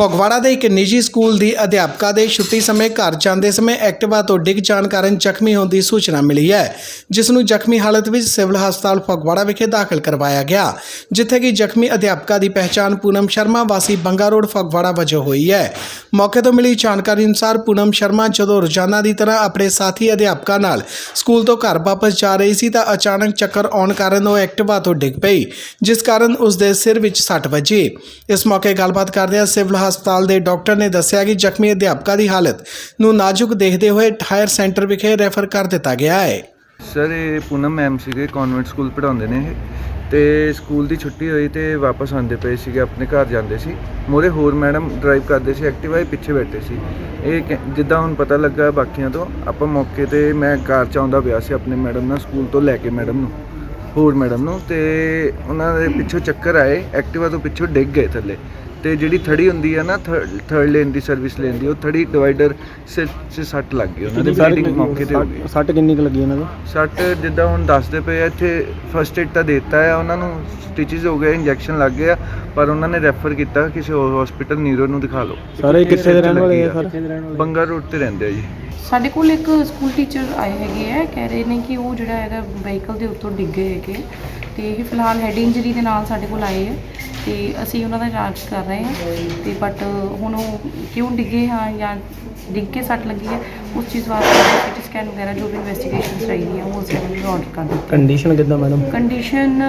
ਫਗਵਾੜਾ ਦੇ ਇੱਕ ਨਿੱਜੀ ਸਕੂਲ ਦੀ ਅਧਿਆਪਕਾ ਦੇ ਛੁੱਟੀ ਸਮੇਂ ਘਰ ਜਾਂਦੇ ਸਮੇਂ ਐਕਟਿਵਾ ਤੋਂ ਡਿੱਗ ਜਾਣ ਕਾਰਨ ਜ਼ਖਮੀ ਹੋਣ ਦੀ ਸੂਚਨਾ ਮਿਲੀ ਹੈ, ਜਿਸ ਨੂੰ ਜ਼ਖਮੀ ਹਾਲਤ ਵਿੱਚ ਸਿਵਲ ਹਸਪਤਾਲ ਫਗਵਾੜਾ ਵਿਖੇ ਦਾਖਲ ਕਰਵਾਇਆ ਗਿਆ, ਜਿੱਥੇ ਕਿ ਜ਼ਖਮੀ ਅਧਿਆਪਕਾ ਦੀ ਪਹਿਚਾਣ ਪੂਨਮ ਸ਼ਰਮਾ ਵਾਸੀ ਬੰਗਾ ਰੋਡ ਫਗਵਾੜਾ ਵਜੋਂ ਹੋਈ ਹੈ। ਮੌਕੇ ਤੋਂ ਮਿਲੀ ਜਾਣਕਾਰੀ ਅਨੁਸਾਰ ਪੂਨਮ ਸ਼ਰਮਾ ਜਦੋਂ ਰੋਜ਼ਾਨਾ ਦੀ ਤਰ੍ਹਾਂ ਆਪਣੇ ਸਾਥੀ ਅਧਿਆਪਕਾਂ ਨਾਲ ਸਕੂਲ ਤੋਂ ਘਰ ਵਾਪਸ ਜਾ ਰਹੀ ਸੀ ਤਾਂ ਅਚਾਨਕ ਚੱਕਰ ਆਉਣ ਕਾਰਨ ਉਹ ਐਕਟਿਵਾ ਤੋਂ ਡਿੱਗ ਪਈ, ਜਿਸ ਕਾਰਨ ਉਸ ਦੇ ਸਿਰ ਵਿੱਚ ਸੱਟ ਵੱਜੀ। ਇਸ ਮੌਕੇ ਗੱਲਬਾਤ ਕਰਦਿਆਂ ਸਿਵਲ ਹਸਪਤਾਲ ਦੇ ਡਾਕਟਰ ਨੇ ਦੱਸਿਆ ਕਿ ਜ਼ਖਮੀ ਅਧਿਆਪਕਾ ਦੀ ਹਾਲਤ ਨੂੰ ਨਾਜ਼ੁਕ ਦੇਖਦੇ ਹੋਏ ਹਾਇਰ ਸੈਂਟਰ ਵਿਖੇ ਰੈਫਰ ਕਰ ਦਿੱਤਾ ਗਿਆ ਹੈ। ਸਰ, ਇਹ ਪੂਨਮ ਮੈਮ ਸੀਗੇ ਕਨਵੈਂਟ ਸਕੂਲ ਪੜਾਉਂਦੇ ਨੇ ਇਹ। ਤੇ ਸਕੂਲ ਦੀ ਛੁੱਟੀ ਹੋਈ ਤੇ ਵਾਪਸ ਆਉਂਦੇ ਪਏ ਸੀਗੇ, ਆਪਣੇ ਘਰ ਜਾਂਦੇ ਸੀ। ਮੋਰੇ ਹੋਰ ਮੈਡਮ ਡਰਾਈਵ ਕਰਦੇ ਸੀ ਐਕਟਿਵਾ ਇਹ ਪਿੱਛੇ ਬੈਠੇ ਸੀ। ਇਹ ਕਹਿ- ਜਿੱਦਾਂ ਹੁਣ ਪਤਾ ਲੱਗਾ ਬਾਕੀਆਂ ਤੋਂ, ਆਪਾਂ ਮੌਕੇ ਤੇ, ਮੈਂ ਕਾਰ ਚ ਆਉਂਦਾ ਪਿਆ ਸੀ ਆਪਣੇ ਮੈਡਮ ਨਾਲ ਸਕੂਲ ਤੋਂ ਲੈ ਕੇ ਮੈਡਮ ਨੂੰ, ਹੋਰ ਮੈਡਮ ਨੂੰ। ਤੇ ਉਹਨਾਂ ਦੇ ਪਿੱਛੋਂ ਚੱਕਰ ਆਏ ਐਕਟਿਵਾ ਤੋਂ ਪਿੱਛੋਂ ਡਿੱਗ ਗਏ ਥੱਲੇ। ਤੇ ਜਿਹੜੀ ਥੜੀ ਹੁੰਦੀ ਹੈ ਨਾ ਥਰਡ ਲੇਨ ਦੀ ਸਰਵਿਸ ਲੇਨ ਦੀ ਉਹ ਥੜੀ ਡਿਵਾਈਡਰ ਸਿਰ 'ਚ ਸੱਟ ਲੱਗ ਗਈ ਉਹਨਾਂ ਦੇ ਬਲੀਡਿੰਗ ਮੌਕੇ ਤੇ ਹੋ ਗਈ। ਸੱਟ- ਕਿੰਨੀ ਕੁ ਲੱਗੀ ਉਹਨਾਂ ਦੇ? ਸੱਟ ਜਿੱਦਾਂ ਹੁਣ ਦੱਸਦੇ ਪਏ ਆ ਇੱਥੇ ਫਸਟ ਏਡ ਤਾਂ ਦਿੱਤਾ ਆ ਉਹਨਾਂ ਨੂੰ ਸਟਿਚਸ ਹੋ ਗਏ ਇੰਜੈਕਸ਼ਨ ਲੱਗ ਗਿਆ ਪਰ ਉਹਨਾਂ ਨੇ ਰੈਫਰ ਕੀਤਾ ਕਿਸੇ ਹੋਰ ਹਸਪੀਟਲ ਨੀਰੋ ਨੂੰ ਦਿਖਾ ਲਓ। ਸਾਰੇ ਕਿੱਥੇ ਦੇ ਰਹਿਣ ਵਾਲੇ ਆ ਸਰ? ਬੰਗਾ ਰੋਡ ਤੇ ਰਹਿੰਦੇ ਆ ਜੀ। ਸਾਡੇ ਕੋਲ ਇੱਕ ਸਕੂਲ ਟੀਚਰ ਆਏ ਹੈਗੇ ਆ ਕਹਿ ਰਹੇ ਨੇ ਕਿ ਉਹ ਜਿਹੜਾ ਹੈਗਾ ਵਹੀਕਲ ਦੇ ਉੱਤੋਂ ਡਿੱਗੇ ਹੈਗੇ। ਤੇ ਇਹ ਫਿਲਹਾਲ ਹੈਡ ਇੰਜਰੀ ਦੇ ਨਾਲ ਸਾਡੇ ਕੋਲ ਆਏ ਹੈ ਤੇ ਅਸੀਂ ਉਹਨਾਂ ਦਾ ਜਾਂਚ ਕਰ ਰਹੇ ਹਾਂ ਤੇ ਬਟ ਹੁਣ ਉਹ ਕਿਉਂ ਡਿੱਗੇ ਹਾਂ ਜਾਂ ਡਿੱਗ ਕੇ ਸੱਟ ਲੱਗੀ ਹੈ ਉਸ ਚੀਜ਼ ਵਾਸਤੇ ਸਿਟੀ ਸਕੈਨ ਵਗੈਰਾ ਜੋ ਵੀ ਇਨਵੈਸਟੀਗੇਸ਼ਨਸ ਚਾਹੀਦੀਆਂ ਉਹ ਅਸੀਂ ਉਹਨਾਂ ਨੂੰ ਆਰਡਰ ਕਰ ਦਿੱਤੀ। ਕੰਡੀਸ਼ਨ ਕਿੱਦਾਂ ਮੈਡਮ ਕੰਡੀਸ਼ਨ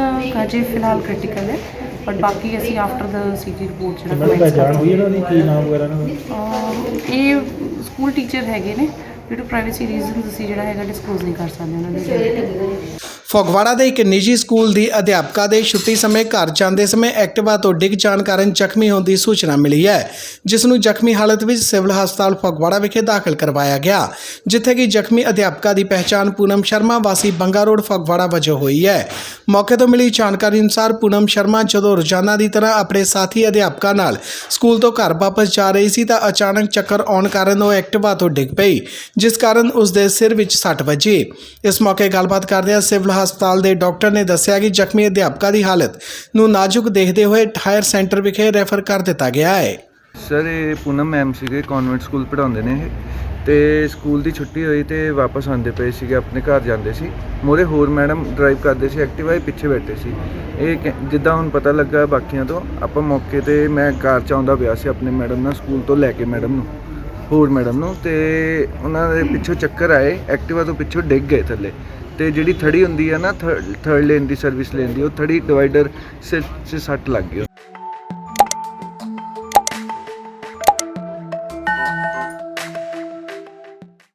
ਅਜੇ ਫਿਲਹਾਲ ਕ੍ਰਿਟੀਕਲ ਹੈ ਬਟ ਬਾਕੀ ਅਸੀਂ ਆਫਟਰ ਦਾ ਸੀਟੀ ਰਿਪੋਰਟ ਜਿਹੜਾ ਮੈਡਮ commence ਪਹਿਚਾਣ ਹੋਈ ਕਰਾਂਗੇ। ਇਹਨਾਂ ਦੀ? ਕੀ ਨਾਮ ਵਗੈਰਾ ਇਹਨਾਂ ਦਾ? ਅਹ ਇਹ ਸਕੂਲ ਟੀਚਰ ਹੈਗੇ ਨੇ ਡਿਊ ਟੂ ਪ੍ਰਾਈਵੇਸੀ ਰੀਜ਼ਨਸ ਅਸੀਂ ਜਿਹੜਾ ਹੈਗਾ ਡਿਸਕਲੋਜ਼ ਨਹੀਂ ਕਰ ਸਕਦੇ ਉਹਨਾਂ ਦੇ ਫਗਵਾੜਾ ਦੇ ਇੱਕ ਨਿੱਜੀ ਸਕੂਲ ਦੀ ਅਧਿਆਪਕਾ ਦੇ ਛੁੱਟੀ ਸਮੇਂ ਘਰ ਜਾਂਦੇ ਸਮੇਂ ਐਕਟਿਵਾ ਤੋਂ ਡਿੱਗ ਜਾਣ ਕਾਰਨ ਜ਼ਖਮੀ ਹੋਣ ਦੀ ਸੂਚਨਾ ਮਿਲੀ ਹੈ, ਜਿਸ ਨੂੰ ਜ਼ਖਮੀ ਹਾਲਤ ਵਿੱਚ ਸਿਵਲ ਹਸਪਤਾਲ ਫਗਵਾੜਾ ਵਿਖੇ ਦਾਖਲ ਕਰਵਾਇਆ ਗਿਆ, ਜਿੱਥੇ ਕਿ ਜ਼ਖਮੀ ਅਧਿਆਪਕਾ ਦੀ ਪਹਿਚਾਣ ਪੂਨਮ ਸ਼ਰਮਾ ਵਾਸੀ ਬੰਗਾ ਰੋਡ ਫਗਵਾੜਾ ਵਜੋਂ ਹੋਈ ਹੈ। ਮੌਕੇ ਤੋਂ ਮਿਲੀ ਜਾਣਕਾਰੀ ਅਨੁਸਾਰ ਪੂਨਮ ਸ਼ਰਮਾ ਜਦੋਂ ਰੋਜ਼ਾਨਾ ਦੀ ਤਰ੍ਹਾਂ ਆਪਣੇ ਸਾਥੀ ਅਧਿਆਪਕਾਂ ਨਾਲ ਸਕੂਲ ਤੋਂ ਘਰ ਵਾਪਸ ਜਾ ਰਹੀ ਸੀ ਤਾਂ ਅਚਾਨਕ ਚੱਕਰ ਆਉਣ ਕਾਰਨ ਉਹ ਐਕਟਿਵਾ ਤੋਂ ਡਿੱਗ ਪਈ, ਜਿਸ ਕਾਰਨ ਉਸ ਦੇ ਸਿਰ ਵਿੱਚ ਸੱਟ ਵੱਜੀ। ਇਸ ਮੌਕੇ ਗੱਲਬਾਤ ਕਰਦਿਆਂ ਸਿਵਲ ਹਸਪਤਾਲ ਦੇ ਡਾਕਟਰ ਨੇ ਦੱਸਿਆ ਕਿ ਜ਼ਖਮੀ ਅਧਿਆਪਕਾ ਦੀ ਹਾਲਤ ਨੂੰ ਨਾਜ਼ੁਕ ਦੇਖਦੇ ਹੋਏ ਹਾਇਰ ਸੈਂਟਰ ਵਿਖੇ ਰੈਫਰ ਕਰ ਦਿੱਤਾ ਗਿਆ ਹੈ। ਸਰ, ਇਹ ਪੂਨਮ ਮੈਮ ਸੀਗੇ ਕਨਵੈਂਟ ਸਕੂਲ ਪੜਾਉਂਦੇ ਨੇ ਇਹ। ਤੇ ਸਕੂਲ ਦੀ ਛੁੱਟੀ ਹੋਈ ਤੇ ਵਾਪਸ ਆਉਂਦੇ ਪਏ ਸੀਗੇ, ਆਪਣੇ ਘਰ ਜਾਂਦੇ ਸੀ। ਮੋਰੇ ਹੋਰ ਮੈਡਮ ਡਰਾਈਵ ਕਰਦੇ ਸੀ ਐਕਟਿਵਾ ਇਹ ਪਿੱਛੇ ਬੈਠੇ ਸੀ। ਇਹ ਕਹਿ- ਜਿੱਦਾਂ ਹੁਣ ਪਤਾ ਲੱਗਾ ਬਾਕੀਆਂ ਤੋਂ, ਆਪਾਂ ਮੌਕੇ ਤੇ, ਮੈਂ ਕਾਰ ਚ ਆਉਂਦਾ ਪਿਆ ਸੀ ਆਪਣੇ ਮੈਡਮ ਨਾਲ, ਸਕੂਲ ਤੋਂ ਲੈ ਕੇ ਮੈਡਮ ਨੂੰ, ਹੋਰ ਮੈਡਮ ਨੂੰ। ਤੇ ਉਹਨਾਂ ਦੇ ਪਿੱਛੋਂ ਚੱਕਰ ਆਏ ਐਕਟਿਵਾ ਤੋਂ ਪਿੱਛੋਂ ਡਿੱਗ ਗਏ ਥੱਲੇ। ਤੇ ਜਿਹੜੀ ਥੜੀ ਹੁੰਦੀ ਹੈ ਨਾ ਥਰਡ ਲੇਨ ਦੀ ਸਰਵਿਸ ਲੇਨ ਦੀ ਉਹ ਥੜੀ ਡਿਵਾਈਡਰ ਸਿਰ 'ਚ ਸੱਟ ਲੱਗ ਗਈ।